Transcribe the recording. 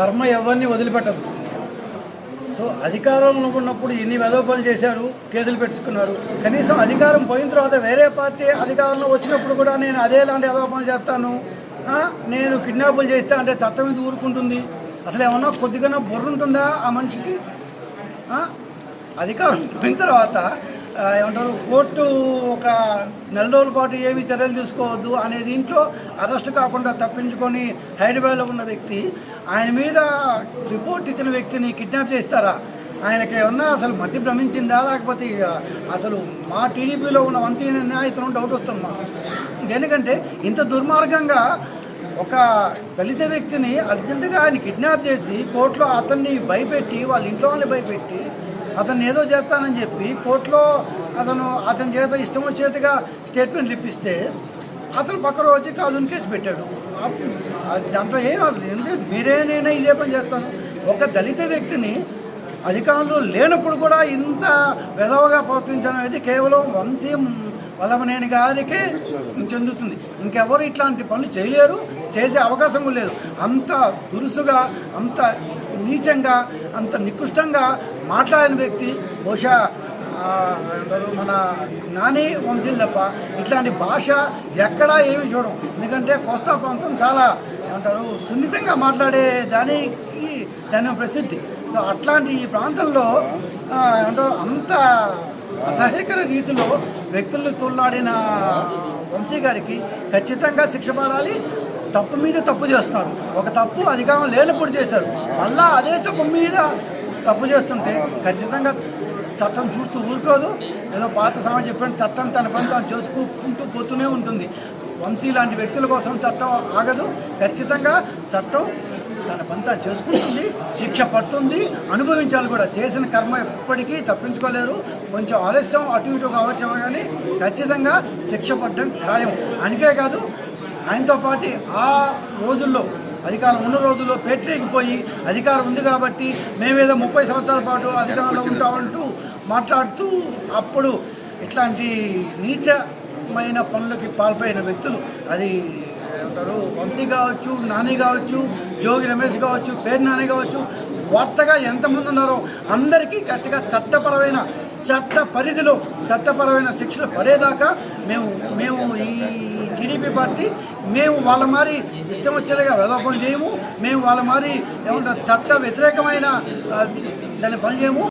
కర్మ ఎవరిని వదిలిపెట్టదు. సో అధికారంలో ఉన్నప్పుడు ఎన్ని వెదోపలు చేశారు కేసులు పెట్టుకున్నారు. కనీసం అధికారం పోయిన తర్వాత వేరే పార్టీ అధికారంలో వచ్చినప్పుడు కూడా నేను అదే లాంటి వెదోపలు చేస్తాను. నేను కిడ్నాపులు చేస్తా అంటే చట్టం మీద ఊరుకుంటుంది? అసలు ఏమన్నా కొద్దిగా బుర్ర ఉంటుందా ఆ మనిషికి? అధికారం పోయిన తర్వాత ఏమంటారు కోర్టు ఒక నెల రోజుల పాటు ఏమి చర్యలు తీసుకోవద్దు అనే దీంట్లో అరెస్ట్ కాకుండా తప్పించుకొని హైదరాబాద్లో ఉన్న వ్యక్తి ఆయన మీద రిపోర్ట్ ఇచ్చిన వ్యక్తిని కిడ్నాప్ చేస్తారా? ఆయనకి ఏమన్నా అసలు మతి భ్రమించిందా? లేకపోతే అసలు మా టీడీపీలో ఉన్న వంశీ ఇతను డౌట్ వస్తుంది? మాకు ఎందుకంటే ఇంత దుర్మార్గంగా ఒక దళిత వ్యక్తిని అర్జెంటుగా ఆయన కిడ్నాప్ చేసి కోర్టులో అతన్ని భయపెట్టి వాళ్ళ ఇంట్లో వాళ్ళని భయపెట్టి అతను ఏదో చేస్తానని చెప్పి కోర్టులో అతను అతని చేత ఇష్టం వచ్చేట్టుగా స్టేట్మెంట్లు ఇప్పిస్తే అతను పక్క రోజు కాదు కేసు పెట్టాడు. అది దాంట్లో ఏం అసలు ఎందుకంటే మీరే నేనే ఇదే పని చేస్తాను. ఒక దళిత వ్యక్తిని అధికారంలో లేనప్పుడు కూడా ఇంత వెధవగా ప్రవర్తించడం అనేది కేవలం వంశీయం వల్లభనేని గారికి చెందుతుంది. ఇంకెవరు ఇట్లాంటి పనులు చేయలేరు చేసే అవకాశం లేదు. అంత దురుసుగా అంత నీచంగా అంత నికృష్టంగా మాట్లాడిన వ్యక్తి బహుశా అంటారు మన నాని వంశీలు తప్ప ఇట్లాంటి భాష ఎక్కడా ఏమి చూడం ఎందుకంటే కోస్తా ప్రాంతం చాలా అంటారు సున్నితంగా మాట్లాడే దానికి దాని ప్రసిద్ధి. సో అట్లాంటి ఈ ప్రాంతంలో ఆ, అంత అసహ్యకర రీతిలో వ్యక్తులను తోలాడిన వంశీ గారికి ఖచ్చితంగా శిక్ష పడాలి. తప్పు మీద తప్పు చేస్తున్నారు ఒక తప్పు అధికారం లేనప్పుడు చేశారు. మళ్ళా అదే తప్పు మీద తప్పు చేస్తుంటే ఖచ్చితంగా చట్టం చూస్తూ ఊరుకోదు. ఏదో పాత సమాజం చెప్పిన చట్టం తన పని తాను చేసుకుంటూ పోతూనే ఉంటుంది. వంశీ లాంటి వ్యక్తుల కోసం చట్టం ఆగదు. ఖచ్చితంగా చట్టం తన పని తాను చేసుకుంటుంది శిక్ష పడుతుంది అనుభవించాలి కూడా. చేసిన కర్మ ఎప్పటికీ తప్పించుకోలేరు. కొంచెం ఆలస్యం అటు ఇటు కావచ్చేమో కానీ ఖచ్చితంగా శిక్ష పడడం ఖాయం. అందుకే కాదు ఆయనతో పాటు ఆ రోజుల్లో అధికారం ఉన్న రోజుల్లో పోయి అధికారం ఉంది కాబట్టి మేమేదో ముప్పై సంవత్సరాల పాటు అధికారంలో ఉంటామంటూ మాట్లాడుతూ అప్పుడు ఇట్లాంటి నీచమైన పనులకి పాల్పోయిన వ్యక్తులు అది అంటారు. వంశీ కావచ్చు నాని కావచ్చు జోగి రమేష్ కావచ్చు పేరు నాని కావచ్చు వరుసగా ఎంతమంది ఉన్నారో అందరికీ గట్టిగా చట్టపరమైన చట్ట పరిధిలో చట్టపరమైన శిక్షలు పడేదాకా మేము మేము ఈ టీడీపీ పార్టీ మేము వాళ్ళ మారి ఇష్టం వచ్చేలాగా వెదపం చేయము. మేము వాళ్ళ మారి ఏమంటారు చట్ట వ్యతిరేకమైన దాన్ని పని చేయము